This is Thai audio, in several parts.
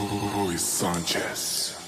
Luis Sanchez.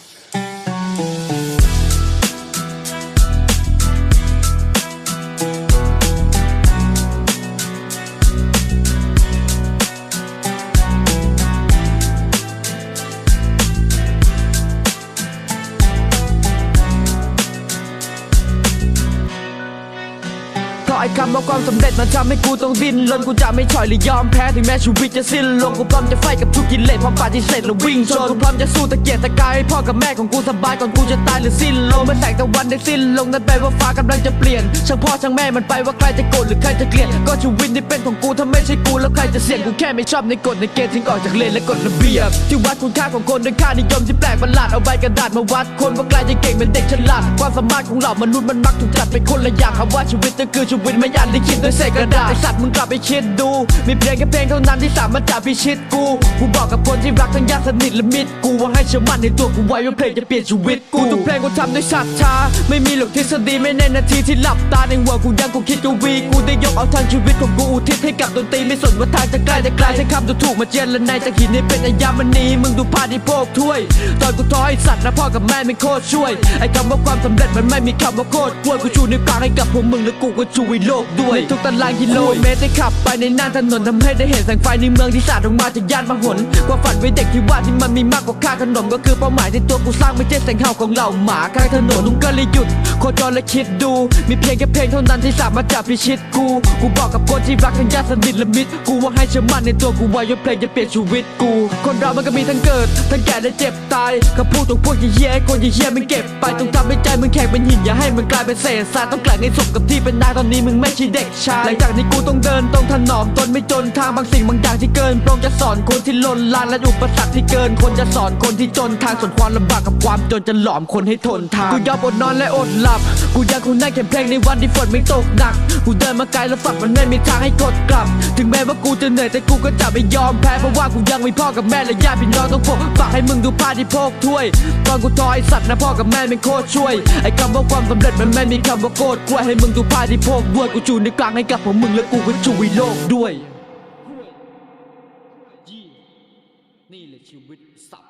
ไอ้คำว่าความสำเร็จมันทำให้กูต้องดิ้นรนกูจะไม่ถอยหรือยอมแพ้ถึงแม้ชีวิตจะสิ้นลงกูพร้อมจะไฟกับทุกกิเลสพร้อมปฏิเสธและวิ่งชนกูพร้อมจะสู้ตะเกียกตะกายให้พ่อกับแม่ของกูสบายก่อนกูจะตายหรือสิ้นลมเมื่อแสงตะวันได้สิ้นลงนั่นแปลว่าฟ้ากำลังจะเปลี่ยนช่างพ่อช่างแม่มันไปว่าใครจะโกรธหรือใครจะเกลียดก็ชีวิตนี่เป็นของกูถ้าไม่ใช่กูแล้วใครจะเสี่ยงกูแค่ไม่ชอบในกฎในเกณฑ์ทิ้งออกจากเลนและกฎระเบียบที่วัดคุณค่าของคนด้วยค่านิยมที่แปลกประหลาดเอาใบกระดาษมาวัดคนว่าใครจะเก่งเป็นเด็กฉลาดความสามารถของเรามนุษย์มันมักถูกจัดเป็นคนละอย่างคำว่าชีวิตก็คือชีวิตไม่ยันลิขิตด้วยเศษกระดาษไอสัตว์มึงกลับไปคิดดู มีเพียงแค่เพลงเท่านั้นที่สามารถจับพิชิตกู กูบอกกับคนที่รักทั้งญาติสนิทและมิตรกูว่าให้เชื่อมั่นในตัวกูไว้ว่าเพลงจะเปลี่ยนชีวิตกูทุกเพลงกูทำด้วยศรัทธาไม่มีหรอกทฤษฎีไม่ในนาทีที่หลับตาในหัวกูยังกูคิดกูวีกูได้ยกเอาทางชีวิตของกูอุทิศให้กับดนตรีไม่สนว่าทางจะไกลจะไกลใช้คำดูถูกมาเจรและในจากหินนี่เป็นอัญมณีมึงดูพาที่พกถ้วย ตอนกูท้อไอสัตว์นะพ่อกับแม่ไม่โคตรช่วยไอ้คำว่าความสำเร็จมันไม่มีคำว่าโคตรกล้วยกูชูนิ้วกลางให้กับพวกมึงและกูก็ชูวิโลกด้วยในทุกตารางกิโลเมตรได้ขับไปในน่านถนนทำให้ได้เห็นแสงไฟในเมืองที่สาดออกมาจากย่านมหนความฝันไว้เด็กที่ว่าที่มันมีมากกว่าค่าขนมก็คือเป้าหมายที่ตัวกูสร้างไม่ใช่แสงเห่าของเหล่าหมาข้างถนนนุ่งก็เลยหยุดโคจรและคิดดู มีเพียงแค่เพลงเท่านั้นที่สามารถจับพิชิตกูกูบอกกับคนที่รักทั้งญาติสนิทและมิตรกูว่าให้เชื่อมั่นในตัวกูไว้ว่าเพลงจะเปลี่ยนชีวิตกู คนเรามันก็มีทั้งเกิด ทั้งแก่และเจ็บตายคำพูดของพวกเหี้ยๆให้คนเหี้ยๆมันเก็บไปต้องทำให้ใจมึงแข็งเป็นหินอย่าให้มันกลายเป็นเศษซากต้องแกล่งให้สมกับที่เป็นนายตอนนี้มึงไม่ใช่เด็กชายหลังจากนี้กูต้องเดินต้องถนอมตนไม่จนทางบางสิ่งบางอย่างที่เกินโปรงจะสอนคนที่ลนลานและอุปสรรคที่เกิน คนจะสอนคนที่จนทางส่วนความลำบากกับความจนจะหลอมคนให้ทนทางกูยอมอดนอนและอดหลับ กูยังคงนั่งเขียนเพลงในวันที่ฝนไม่ตกหนัก กูเดินมาไกลแล้วฝันมันไม่มีทางให้กดกลับ ถึงแม้ว่ากูจะเหนื่อยแต่กูก็จะไม่ยอมแพ้เพราะว่ากูยังมีพ่อกับแม่และญาติพี่น้องต้องปกปักให้มึงดูภาที่โพกถ้วย ตอนกูทอไอสัตว์นะพ่อกับแม่เป็นโคตรช่วยไอ้คำว่าความสำเร็จมันไม่มีคำว่าโคตรกล้วให้มึงดูภาที่โพกด้วยกูจูนในกลางให้กับผมมึงและกูก็จูวิโลกด้วย นี่แหละชีวิตสับ